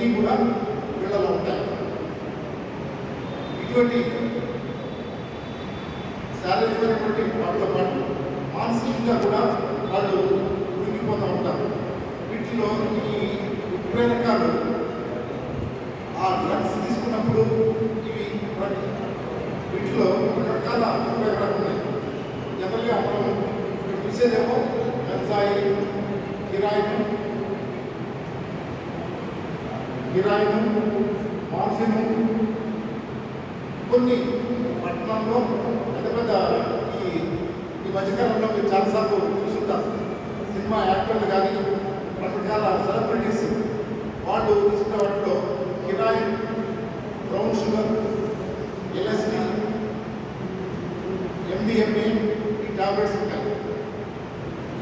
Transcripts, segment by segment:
అన్నీ కూడా వీళ్ళలో ఉంటాయి. ఇటువంటి శారీరకమైనటువంటి వాటితో పాటు మానసికంగా కూడా వాళ్ళు ఉరిగిపోతూ ఉంటారు. వీటిలో ఈ ఉత్ప్రేరకాలు ఆ డ్రగ్స్ తీసుకున్నప్పుడు ఇవి వీటిలో రకరకాల ఉత్ప్రేరకాలు ఉన్నాయి. జనరల్గా మనం చూసేదేమో గంజాయి కిరాయిన్ కిరాయిన్ మార్ఫిన్ కొన్ని పట్టణంలో పెద్ద పెద్ద ఈ ఈ మధ్యకాలంలో మీరు చాలాసార్లు చూస్తుంటారు. సినిమా యాక్టర్లు కానీ రకరకాల సెలబ్రిటీస్ వాళ్ళు తీసుకున్న వాటిలో కిరాయిన్ బ్రౌన్ షుగర్ ఎల్ఎస్డి ఎండిఎంఏ ఈ టాబ్లెట్స్ ఉంటాయి.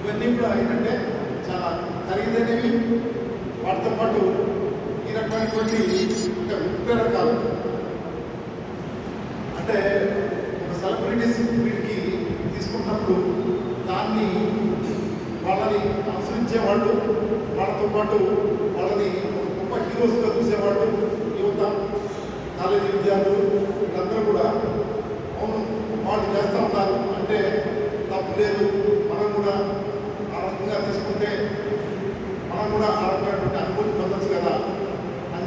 ఇవన్నీ కూడా ఏంటంటే చాలా ఖరీదైనవి. వాటితో పాటు ఈ రకమైనటువంటి అంటే రకాలు అంటే ఒక సెలబ్రిటీస్ వీటికి తీసుకున్నప్పుడు దాన్ని వాళ్ళని అనుసరించే వాళ్ళు వాళ్ళతో పాటు వాళ్ళని ఒక గొప్ప హీరోస్గా చూసేవాళ్ళు యువత కాలేజీ విద్యార్థులు వీళ్ళందరూ కూడా అవును వాళ్ళు చేస్తూ ఉన్నారు. అంటే తప్పు లేదు మనం కూడా ఆ రకంగా తీసుకుంటే మనం కూడా ఆ రకమైనటువంటి అనుభూతి పొందొచ్చు కదా.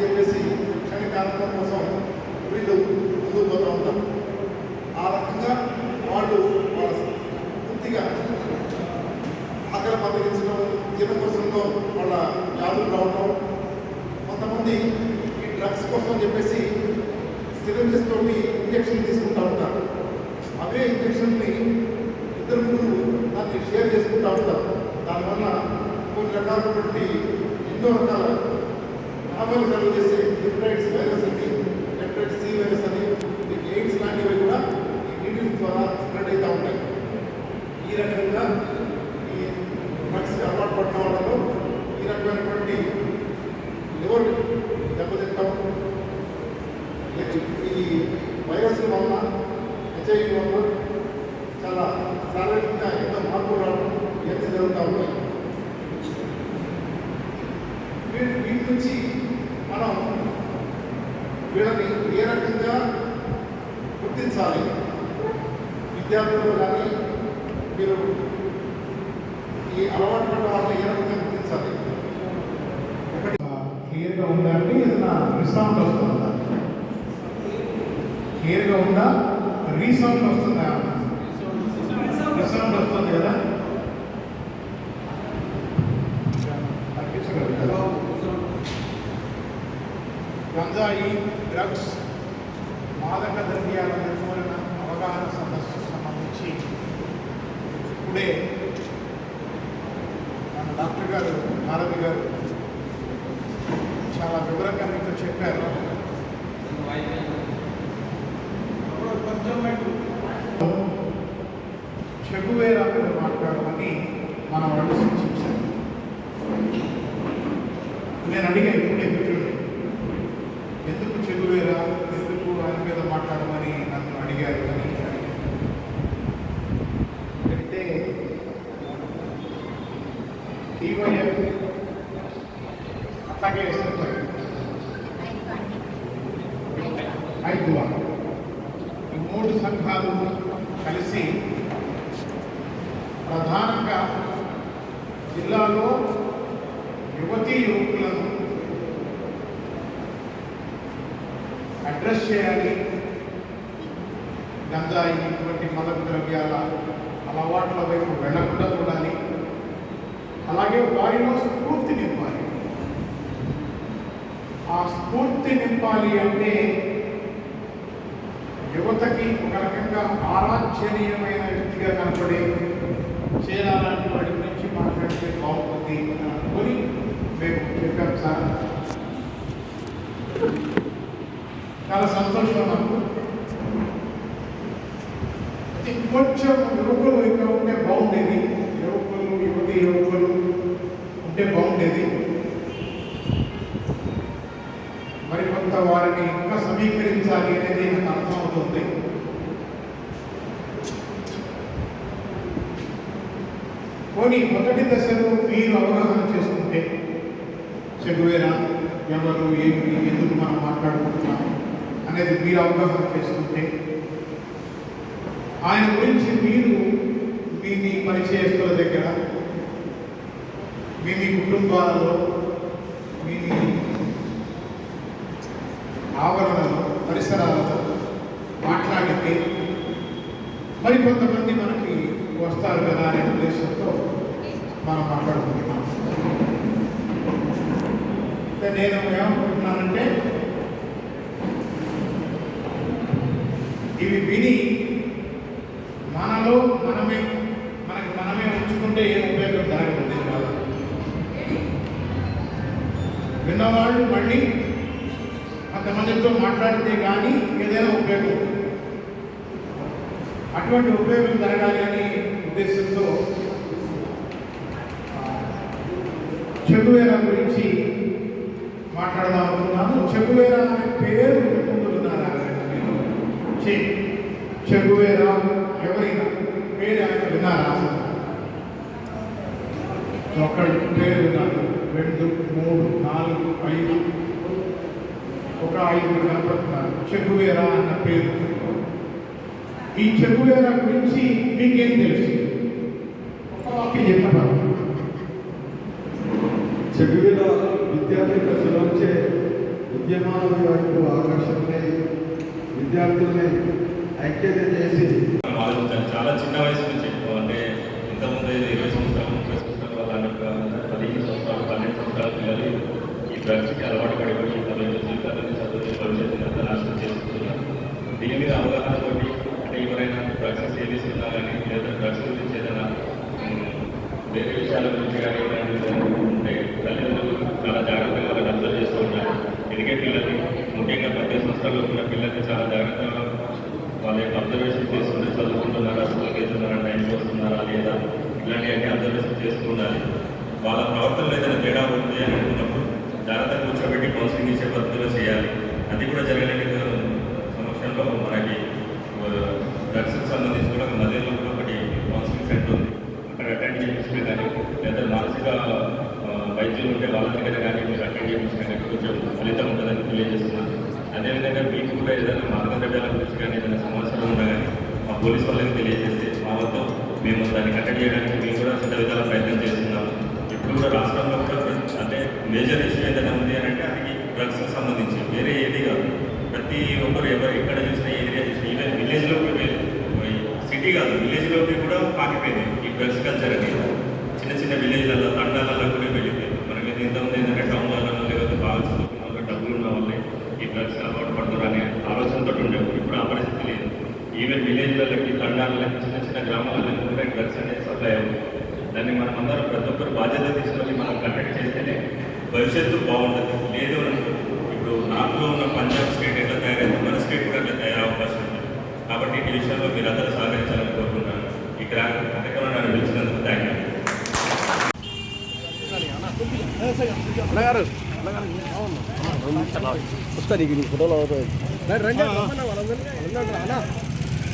అని చెప్పేసి క్షణికానందం కోసం వీళ్ళు ముందుకు పోతూ ఉంటారు. ఆ రకంగా వాళ్ళు వాళ్ళ పూర్తిగా ఆకలి మద్దతించడం జీవన కోసంలో వాళ్ళ వ్యాధులు రావడం కొంతమంది ఈ డ్రగ్స్ కోసం చెప్పేసి సిరంజెస్ తోటి ఇంజక్షన్ తీసుకుంటూ ఉంటారు. అవే ఇంజక్షన్ని ఇద్దరు ముందు దాన్ని షేర్ చేసుకుంటూ ఉంటారు. దానివల్ల కొన్ని రకాలైనటువంటి ఎన్నో రకాల లాభాలు కలుగు చేసే హెపటైటిస్ వైరస్ అని హెపటైటిస్ సి వైరస్ అని ఈ ఎయిడ్స్ లాంటివి కూడా ఈ నీటి ద్వారా స్ప్రెడ్ అవుతూ ఉంటాయి. ఈ రకంగా ఈ డ్రగ్స్ అలవాటు పడిన వాళ్ళలో ఈ రకమైనటువంటి లివర్ దెబ్బతింటాం? ఈ వైరస్ వల్ల హెచ్ఐవి వల్ల చాలా శారీరకంగా ఎంత మార్పు రావడం ఎంత జరుగుతూ ఉంటాయి వీటి వీటి నుంచి వీళ్ళని ఏ రకంగా గుర్తించాలి. విద్యార్థులు కానీ మీరు ఈ అలవాటు పడ్డ వాళ్ళని ఏ రకంగా గుర్తించాలి? ఒకటి. క్లియర్గా ఉందా అంటే ఏదైనా రిసౌండ్ వస్తుందా? క్లియర్గా ఉందా? రీసౌండ్ వస్తుందా? రిసౌండ్ వస్తుంది కదా? తగ్గించగలుగుతారా? గంజాయి డ్రగ్స్ మాదక ద్రవ్యాల నిర్మూలన అవగాహన సదస్సు సంబంధించి ఇప్పుడే మన డాక్టర్ గారు భారతి గారు చాలా వివరంగా మీతో చెప్పారు. చెగువేరా మీద మాట్లాడమని మనం అనుసూచించాను నేను అడిగాను ఇప్పుడు ఎందుకు ఎందుకు చెగువేరా ఎందుకు ఆయన మీద మాట్లాడమని నన్ను అడిగారు అని అడిగితే డివైఎఫ్ అట్లాగే ఎస్ఎఫ్ఐ ఐదు ఈ మూడు సంఘాలు కలిసి ప్రధానంగా జిల్లాలో యువతీ యువకులను అడ్రస్ చేయాలి. గంజాయి ఇటువంటి మదక ద్రవ్యాల అలవాట్ల వైపు వెళ్ళకుండా చూడాలి. అలాగే వారిలో స్ఫూర్తి నింపాలి. ఆ స్ఫూర్తి నింపాలి అంటే యువతకి ఒక రకంగా ఆరాధ్యనీయమైన వ్యక్తిగా కనపడే చేరాలంటి వాడి గురించి మాట్లాడితే బాగుంటుంది అని అనుకొని మేము చెప్పాం సార్. చాలా సంతోషం నాకు. కొంచెం యువకులు ఇంకా ఉంటే బాగుండేది. యువకులు యువతి యువకులు ఉంటే బాగుండేది. మరి కొంత వారిని ఇంకా సమీకరించాలి అనేది నాకు అర్థమవుతుంది పోనీ మొదటి దశలో మీరు అవగాహన చేసుకుంటే చెగువేరా ఎవరు ఏమి ఎందుకు మనం మాట్లాడుకుంటున్నాం అనేది మీరు అవగాహన చేసుకుంటే ఆయన గురించి మీరు మీ మీ పరిచయస్తుల దగ్గర మీ మీ కుటుంబాలలో మీ మీ ఆవరణలో పరిసరాలలో మాట్లాడితే మరి కొంతమంది మనకి వస్తారు కదా అనే ఉద్దేశంతో మనం మాట్లాడుకుంటున్నాం. నేను ఏమనుకుంటున్నానంటే ఇవి విని మనలో మనమే మనకి మనమే ఉంచుకుంటే ఏం ఉపయోగం జరగదు దీనివల్ల విన్నవాళ్ళు మళ్ళీ కొంతమందితో మాట్లాడితే కానీ ఏదైనా ఉపయోగం. అటువంటి ఉపయోగం జరగాలి అనే ఉద్దేశంతో చెగువేరా గురించి మాట్లాడదాం అనుకున్నాను. చెగువేరా అనే పేరు ముందు విన్నారా చె చెగువేరా ఎవరైనా పేరు ఆయన విన్నారా? అసలు? ఒకళ్ళు పేరు విన్నారు రెండు మూడు నాలుగు ఐదు. ఒక ఐదు కనపడుతున్నారు. చెగువేరా అన్న పేరు. ఈ చెగువేరా గురించి మీకేం తెలుసు? ఒక వాక్యం చెప్పారు చెడువిల విద్యార్థి దశలోంచే ఉద్యమాల వైపు ఆకర్షణలై విద్యార్థుల్ని ఐక్యత చేసి మనం చాలా చిన్న వయసు నుంచి అంటే ఇంతకుముందు ఇరవై సంవత్సరాలు ముప్పై సంవత్సరాల వాళ్ళు పదిహేను సంవత్సరాలు పన్నెండు సంవత్సరాల పిల్లలు ఈ డ్రగ్స్కి అలవాటు పడిపోయి తమ యొక్క జీవితాలని చదువుని భవిష్యత్తుని అంతా నాశనం చేసుకుంటున్నారు దీని మీద అవగాహన తోటి అంటే ఎవరైనా డ్రగ్స్ సేవిస్తున్నా కానీ లేదా డ్రగ్స్ గురించి ఏదైనా ఉమ్, వేరే విషయాల గురించి కానీ ఏమైనా ఉంటే తల్లిదండ్రులు చాలా జాగ్రత్తగా వాళ్ళని అబ్జర్వ్ చేస్తూ ఉన్నారు ఎదిగే పిల్లల్ని ముఖ్యంగా పద్దెనిమిది సంవత్సరాలు ఉన్న పిల్లల్ని చాలా జాగ్రత్తగా వాళ్ళ యొక్క అబ్జర్వేషన్ చేస్తుంటే చదువుకుంటున్నారా స్కూల్కి వెళ్తున్నారా టైంకి వస్తున్నారా లేదా ఇలాంటివన్నీ అబ్జర్వేషన్ చేస్తూ ఉండాలి. వాళ్ళ ప్రవర్తనలో ఏదైనా తేడా ఉంది అని అనుకున్నప్పుడు జాగ్రత్తగా కూర్చోబెట్టి కౌన్సిలింగ్ ఇచ్చే పద్ధతిలో చేయాలి. అది కూడా జరగలేని సమక్షంలో మనకి డ్రగ్స్కి సంబంధించి కూడా మధ్యలో కూడా ఒకటి కౌన్సిలింగ్ సెంటర్ ఉంది. అక్కడ అటెండ్ చేయించుకునే కానీ లేదా మానసిక వైద్యులు ఉంటే వాళ్ళ దగ్గర కానీ మీరు అటెండ్ చేయించుకునే కానీ కొంచెం ఫలితం ఉంటుందని తెలియజేస్తున్నాను అదేవిధంగా మీకు కూడా ఏదైనా మార్గదర్శకాల గురించి కానీ ఏదైనా సమస్యలు ఉన్నా కానీ మా పోలీస్ వాళ్ళకి తెలియజేస్తే మా వద్ద మేము దాన్ని కట్టడి చేయడానికి మేము కూడా చిన్న విధాల ప్రయత్నం చేస్తున్నాము. ఇప్పుడు కూడా రాష్ట్రంలో కూడా అంటే మేజర్ ఇష్యూ ఏదైనా ఉంది అని అంటే అది డ్రగ్స్కి సంబంధించి. వేరే ఏది కాదు. ప్రతి ఒక్కరు ఎవరు ఎక్కడ చూసినా ఏరియా చూసినా ఈవెన్ విలేజ్లోకి వెళ్ళి సిటీ కాదు విలేజ్లోకి కూడా పాకిపోయింది ఈ డ్రగ్స్ కల్చర్ అనేది. చిన్న చిన్న విలేజ్లలో తండాలలో కూడా వెళ్ళిపోయింది మనకి ఇంతకుముందు ఏంటంటే టౌన్లలో లేకపోతే బాగా చదువుకున్న వాళ్ళు డబ్బులు ఉన్న వాళ్ళే ఈ డ్రగ్స్ అలవాటు పడుతున్నారు అనే ఆలోచనతో ఉండేవి ఇప్పుడు ఆ పరిస్థితి లేదు ఈవెన్ విలేజ్లకి తండాలకి చిన్న చిన్న గ్రామాలలో కూడా డ్రగ్స్ అనేది సప్లై అవుతుంది దాన్ని మనం అందరం ప్రతి ఒక్కరు బాధ్యత తీసుకొని మనం కండక్ట్ చేస్తేనే భవిష్యత్తు బాగుంటుంది. లేదు ఇప్పుడు నార్త్లో ఉన్న పంజాబ్ స్టేట్ ఎట్లా తయారైందో మన స్టేట్ కూడా అట్లా తయారయ్యే అవకాశం ఉంది. కాబట్టి ఈ విషయంలో మీరు అందరూ సహకరించాలని కోరుకుంటున్నాను. ఈ కార్యక్రమం నన్ను పిలిచినందుకు థ్యాంక్ యూ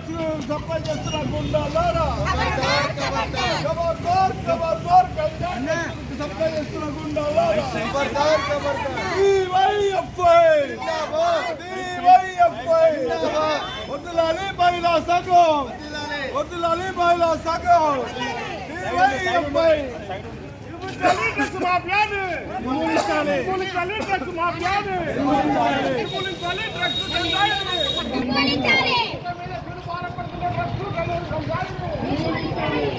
గంజాయి సప్లై చేస్తున్న గుండాలారా ఖబర్దార్ డివైఎఫ్ఐ డివైఎఫ్ఐ వదిలాలి మహిళా సంఘం వదిలాలి మహిళా సంఘం మాఫియాని నిర్మూలించాలి నిర్మూలించాలి డ్రగ్స్ మాఫియాని నిర్మూలించాలి నిర్మూలించాలి డ్రగ్స్ దందాయిని నిర్మూలించాలి Thank you.